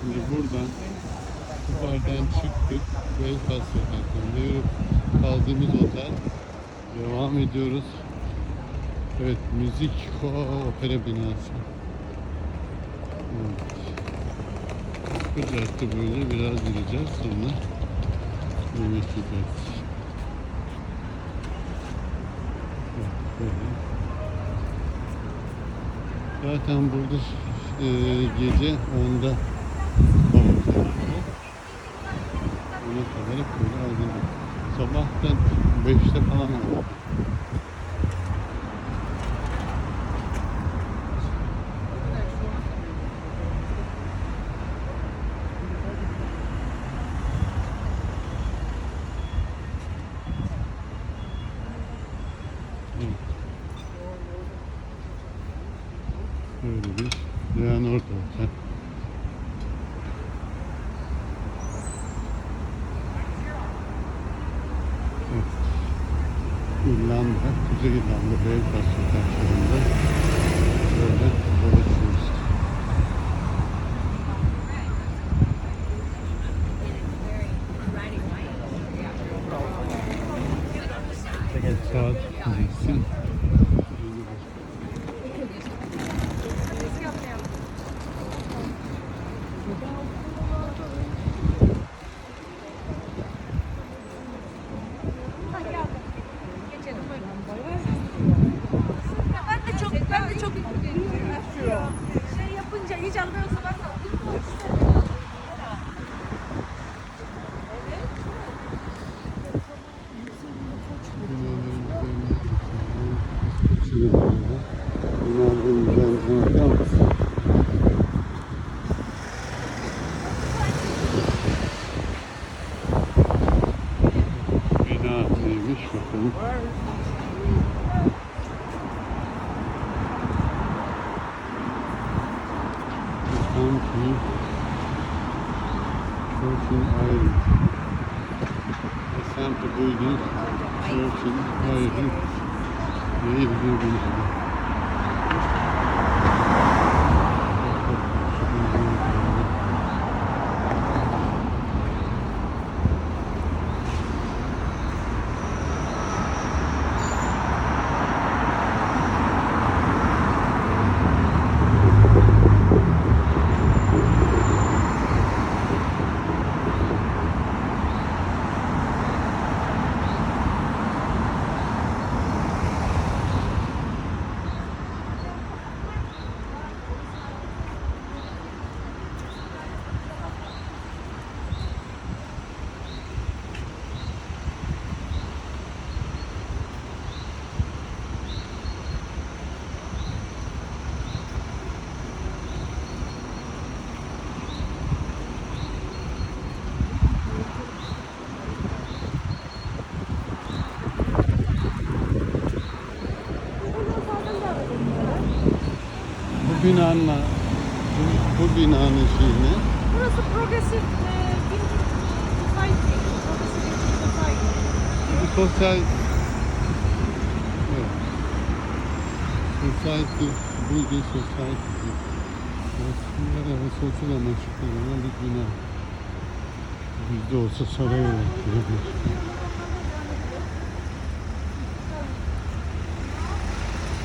Şimdi buradan Kupar'dan çıktık. Belfast sokaklarında yürüp kaldığımız otel. Devam ediyoruz. Evet, müzik o, opera binası. Evet. Cadde böyle biraz yürüyeceğiz sonra yemek yiyeceğiz. Zaten burada e, gece 10'da Ona kadar hep böyle aydınlık. Sabahtan 5'te falan oldu. Böyle bir Leonardo Otel. Evet. İrlanda, Kuzey İrlanda Belfast sokaklarında böyle dolaşıyoruz. Saat gideceksin. Ben de çok ben de çok şey yapınca hiç anlamıyorsa ben de Binaların üzerine bakar mısın? Bina neymiş bakalım. Sanki Churchill Island. Asante Building, Churchill Island diye bir bina. Binanın bu, bu binanın şeyi ne? Burası progresif e, vintage society. Progresif vintage society. Bu sosyal evet. Society, building society. Aslında evet sosyal amaçlı kullanılan bir bina. Bizde olsa saray olarak kullanılır.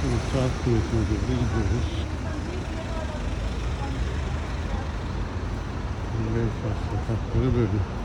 Evet, saat kulesine doğru gidiyoruz. Belfast sokakları böyle.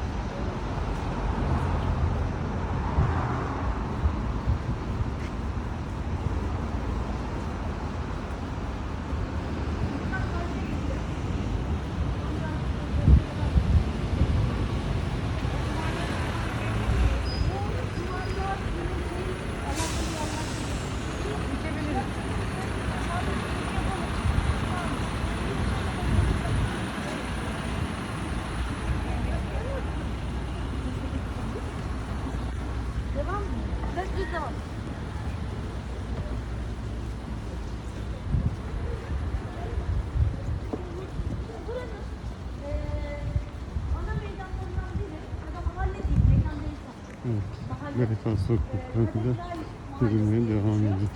Belfast sokaklarında yürümeye devam ediyoruz.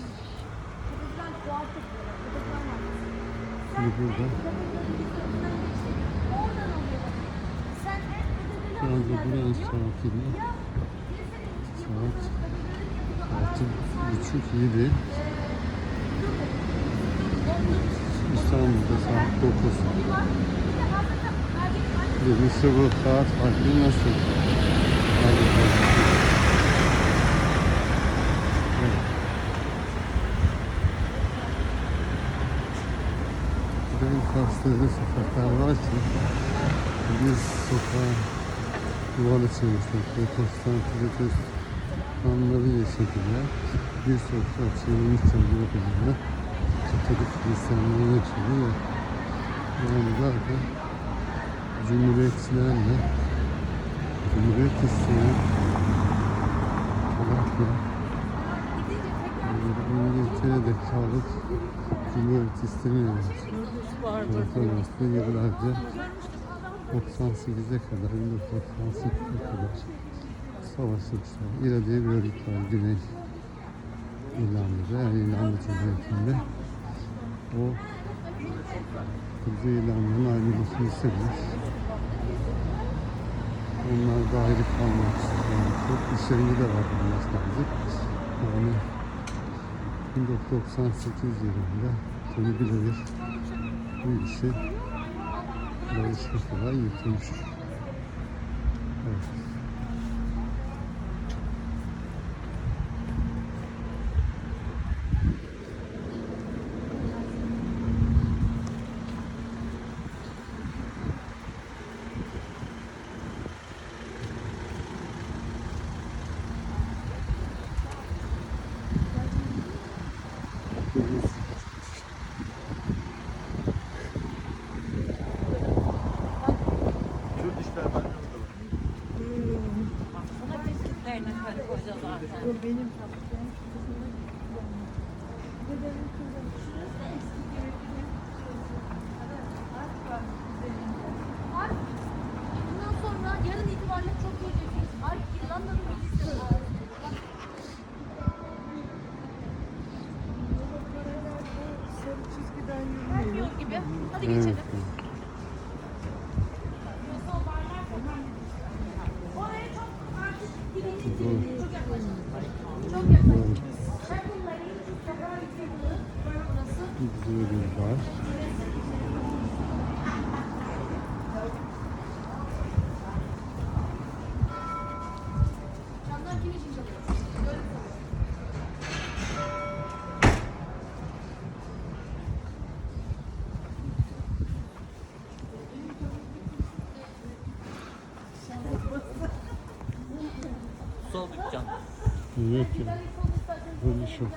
Şimdi burada. Oradan anda buranın saatini saat altı buçuk yedi. İstanbul'da saat dokuz. Birincisi bu saat farkı nasıl? Hadi bakalım. Evet. Ben kastırdı sokaklar var ki biz sokağa duvar açılmışlar. Protestan protest anları yaşadılar. Bir sokak çevirmiş çalıyor benimle. Katolik Hristiyanlığı yaşadı ve yani zaten Cumhuriyetçilerle Cumhuriyet isteyen tarafla İngiltere'de kalıp Cumhuriyet Ortadoğu'da yıllarca 98'e kadar, 1998'e kadar savaşmışlar. İRA diye bir örgüt var Güney İrlanda'da, yani İrlanda Cumhuriyeti'nde. O Kuzey İrlanda'nın ayrılmasını istemiş. Onlar da ayrı kalmak istiyorlar. İşlerinde de var anlaşmazlık. Yani 1998 yılında Tony Blair bu işi barışma kadar yürütmüş. Evet. Buna Mm-hmm. İş yok.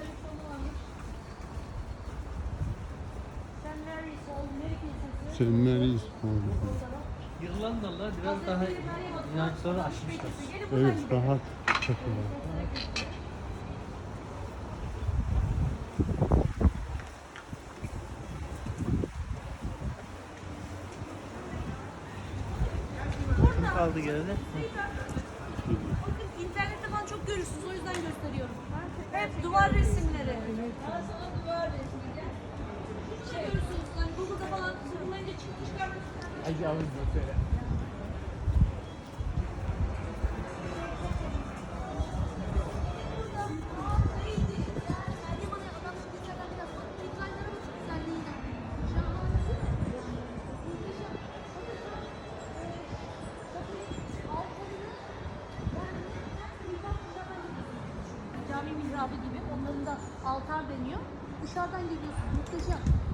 Sen Mary's. İrlandalılar biraz daha inançları aşmışlar. Evet, rahat takılar. Kim kaldı geride? Görürsünüz o yüzden gösteriyorum. Hep duvar resimleri. duvar resimleri. Şurada görürsünüz hani Google'da falan sırmayınca çıkmış görmüşsünüz. Ay yavrum söyle. Mihrabı gibi. Onların da altar deniyor. Dışarıdan geliyorsun. Muhteşem.